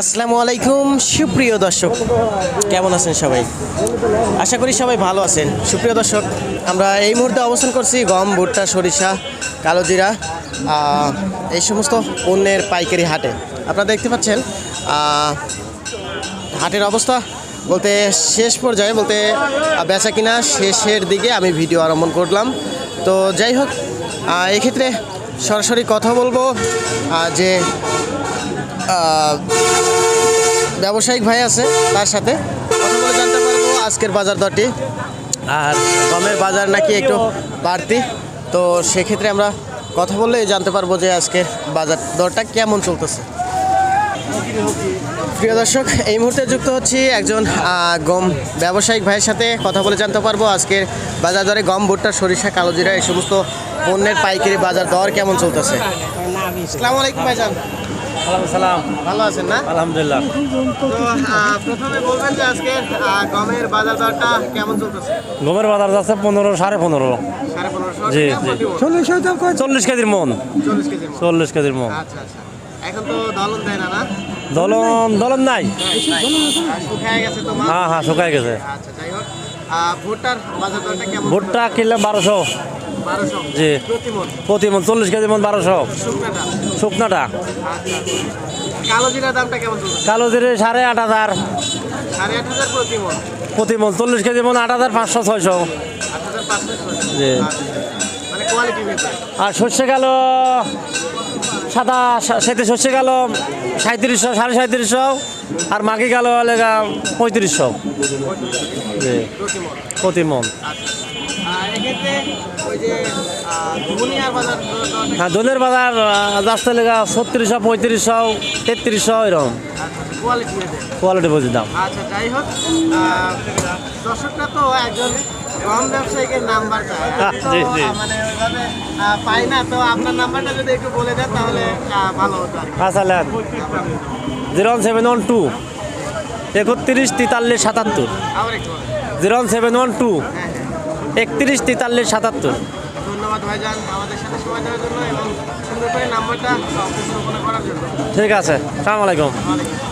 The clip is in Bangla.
আসসালামু আলাইকুম, সুপ্রিয় দর্শক। কেমন আছেন সবাই? আশা করি সবাই ভালো আছেন। সুপ্রিয় দর্শক, আমরা এই মুহূর্তে অবস্থান করছি গম, ভুট্টা, সরিষা কালোজিরা এই সমস্ত পণ্যের পাইকারি হাটে। আপনারা দেখতে পাচ্ছেন হাটের অবস্থা বলতে শেষ পর্যায়ে বলতে বেচা কিনা শেষের দিকে আমি ভিডিও আরম্ভ করলাম। তো যাই হোক এক্ষেত্রে সরাসরি কথা বলব যে ব্যবসায়িক ভাই আছে তার সাথে। কথা বলে জানতে পারব আজকের বাজার দরটি। আর গমের বাজার নাকি একটু বাড়তি। তো সেক্ষেত্রে আমরা কথা বললে জানতে পারব যে আজকের বাজার দরটা কেমন চলতেছে। প্রিয় দর্শক, এই মুহূর্তে যুক্ত হচ্ছি একজন গম ব্যবসায়িক ভাইয়ের সাথে। কথা বলে জানতে পারব আজকের বাজার দরে গম, ভুট্টা, সরিষা কালোজিরা এই সমস্ত পণ্যের পাইকারি বাজার দর কেমন চলতেছে। আসসালামু আলাইকুম ভাইজান। সালাম। ভালো আছেন না? আলহামদুলিল্লাহ। তো প্রথমে বলবেন যে আজকে গমের বাজার দরটা কেমন চলতেছে? গমের বাজার যাচ্ছে পনেরো সাড়ে পনেরো। জি, জি। চল্লিশ কেজির মন। চল্লিশ কেজির মন। আচ্ছা আচ্ছা। এখন তো দলন দেয় না না? দলন দলন নাই। শুকায় গেছে হ্যাঁ হ্যাঁ শুকাই গেছে। আচ্ছা যাই হোক। আহ, ভুট্টার বাজার দরটা কেমন ভুট্টা কিনলে বারোশো বারোশো। জি। প্রতি মন চল্লিশ কেজি মন বারোশো। শুকনাটা। শুকনাটা। আচ্ছা কালো জিরে সাড়ে আট হাজার। প্রতি মন চল্লিশ কেজি মন আট হাজার পাঁচশো ছয়শো। জি। আচ্ছা। মানে আর সর্ষে গেল সাদা সেতে সর্ষে গেল সাঁত্রিশশো সাড়ে সাঁত্রিশশো আর মাগি গেল পঁয়ত্রিশশো। জি। প্রতি মন হ্যাঁ দোলের বাজার যাচ্ছে লেগা ছত্রিশশো পঁয়ত্রিশশো তেত্রিশশো এরকম। কোয়ালিটি কোয়ালিটি বুঝি দাম। আচ্ছা যাই হোক দর্শকরা তো একজন গম ব্যবসায়িকের নাম্বার চায়। আমি তো, জি, জি। মানে ওইভাবে পাই না তো আপনার নাম্বারটা যদি একটু বলে দেন তাহলে ভালো হতো আচ্ছা lane zero one seven one two একত্রিশ তেতাল্লিশ সাতাত্তর। Zero one seven one two হ্যাঁ একত্রিশ তেতাল্লিশ সাতাত্তর। ধন্যবাদ ভাইজান আমাদের সাথে সময় দেওয়ার জন্য এবং সুন্দর করে নাম্বারটা করার জন্য। ঠিক আছে সালাম আলাইকুম। ওয়ালাইকুম